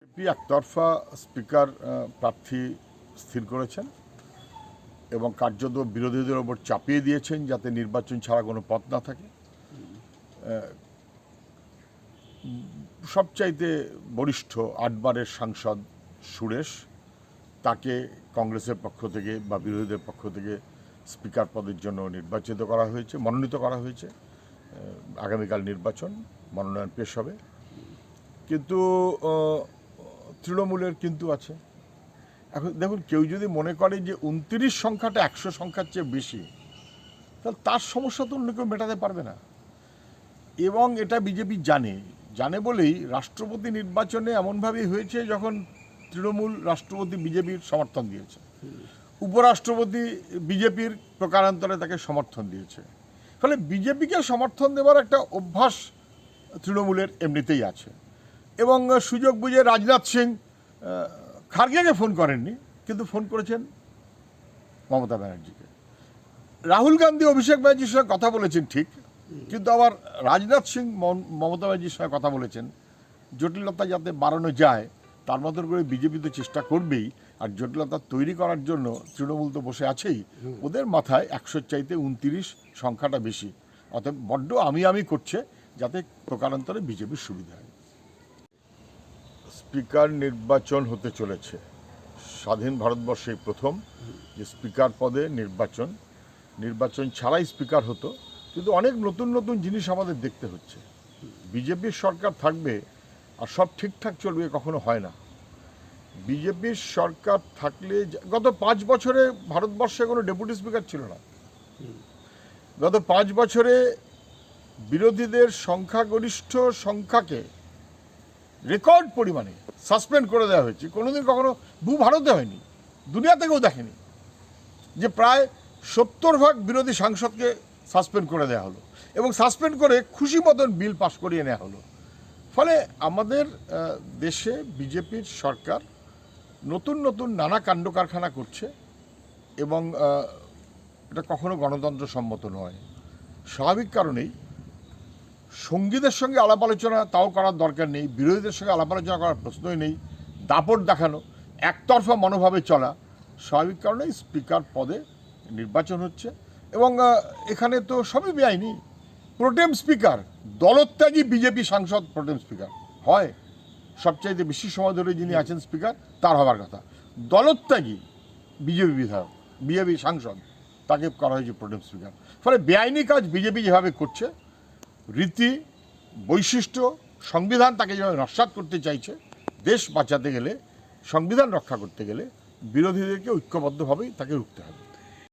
BJP একতরফা speaker প্রার্থী স্থির করেছেন এবং কার্যত বিরোধীদের ওপর চাপিয়ে দিয়েছেন যাতে নির্বাচন ছাড়া কোনো পথ না থাকে। সবচাইতে বরিষ্ঠ আটবারের সাংসদ সুরেশ, তাকে কংগ্রেসের পক্ষ থেকে বা বিরোধীদের পক্ষ থেকে স্পিকার পদের জন্য নির্বাচিত করা হয়েছে, মনোনীত করা হয়েছে। আগামীকাল নির্বাচন, মনোনয়ন পেশ হবে। কিন্তু তৃণমূলের কিন্তু আছে। এখন দেখুন, কেউ যদি মনে করে যে উনত্রিশ সংখ্যাটা একশো সংখ্যার চেয়ে বেশি, তাহলে তার সমস্যা তো অন্য কেউ মেটাতে পারবে না। এবং এটা বিজেপি জানে। জানে বলেই রাষ্ট্রপতি নির্বাচনে এমনভাবেই হয়েছে যখন তৃণমূল রাষ্ট্রপতি বিজেপির সমর্থন দিয়েছে। উপরাষ্ট্রপতি বিজেপির প্রকারান্তরে তাকে সমর্থন দিয়েছে। ফলে বিজেপিকে সমর্থন দেওয়ার একটা অভ্যাস তৃণমূলের এমনিতেই আছে। এবং সুযোগ বুঝে রাজনাথ সিং খার্গেকে ফোন করেননি, কিন্তু ফোন করেছেন মমতা ব্যানার্জিকে। রাহুল গান্ধী, অভিষেক ব্যানার্জির সঙ্গে কথা বলেছেন ঠিক, কিন্তু আবার রাজনাথ সিং, মম- মমতা ব্যানার্জির সঙ্গে কথা বলেছেন। জটিলতা যাতে বাড়ানো যায়, তার মতন করে বিজেপি তো চেষ্টা করবেই, আর জটিলতা তৈরি করার জন্য তৃণমূল তো বসে আছেই, ওদের মাথায় একশোর চাইতে উনতিরিশ সংখ্যাটা বেশি। অতএব বড্ড আমি আমি করছে, যাতে প্রকারান্তরে বিজেপির সুবিধা হয়। স্পিকার নির্বাচন হতে চলেছে। স্বাধীন ভারতবর্ষে প্রথম যে স্পিকার পদে নির্বাচন। নির্বাচন ছাড়াই স্পিকার হতো, কিন্তু অনেক নতুন নতুন জিনিস আমাদের দেখতে হচ্ছে। বিজেপির সরকার থাকবে আর সব ঠিকঠাক চলবে কখনো হয় না। বিজেপির সরকার থাকলে গত পাঁচ বছরে ভারতবর্ষে কোনো ডেপুটি স্পিকার ছিল না। গত পাঁচ বছরে বিরোধীদের সংখ্যাগরিষ্ঠ সংখ্যাকে রেকর্ড পরিমাণে সাসপেন্ড করে দেওয়া হয়েছে। কোনোদিন কখনো ভূ ভারতে হয়নি দুনিয়া থেকেও দেখেনি। যে প্রায় সত্তর ভাগ বিরোধী সাংসদকে সাসপেন্ড করে দেওয়া হলো এবং সাসপেন্ড করে খুশি মতন বিল পাস করিয়ে নেওয়া হলো। ফলে আমাদের দেশে বিজেপির সরকার নতুন নতুন নানা কাণ্ড কারখানা করছে এবং এটা কখনো গণতন্ত্র সম্মত নয়। স্বাভাবিক কারণেই সঙ্গীদের সঙ্গে আলাপ আলোচনা তাও করার দরকার নেই, বিরোধীদের সঙ্গে আলাপ আলোচনা করার প্রশ্নই নেই, দাপট দেখানো, একতরফা মনোভাবে চলা, স্বাভাবিক কারণেই স্পিকার পদে নির্বাচন হচ্ছে এবং এখানে তো সবই বেআইনি। প্রোটেম স্পিকার, দলত্যাগী বিজেপি সাংসদ প্রোটেম স্পিকার, হয়। সবচাইতে বেশি সময় ধরে যিনি আছেন স্পিকার, তার হবার কথা। দলত্যাগী বিজেপি বিধায়ক, বিজেপি সাংসদ, তাকে করা হয়েছে প্রোটেম স্পিকার। ফলে বেআইনি কাজ বিজেপি যেভাবে করছে রীতি, বৈশিষ্ট্য, সংবিধান তাকে যেভাবে নস্বাত করতে চাইছে, দেশ বাঁচাতে গেলে, সংবিধান রক্ষা করতে গেলে বিরোধীদেরকে ঐক্যবদ্ধভাবেই তাকে রুখতে হবে।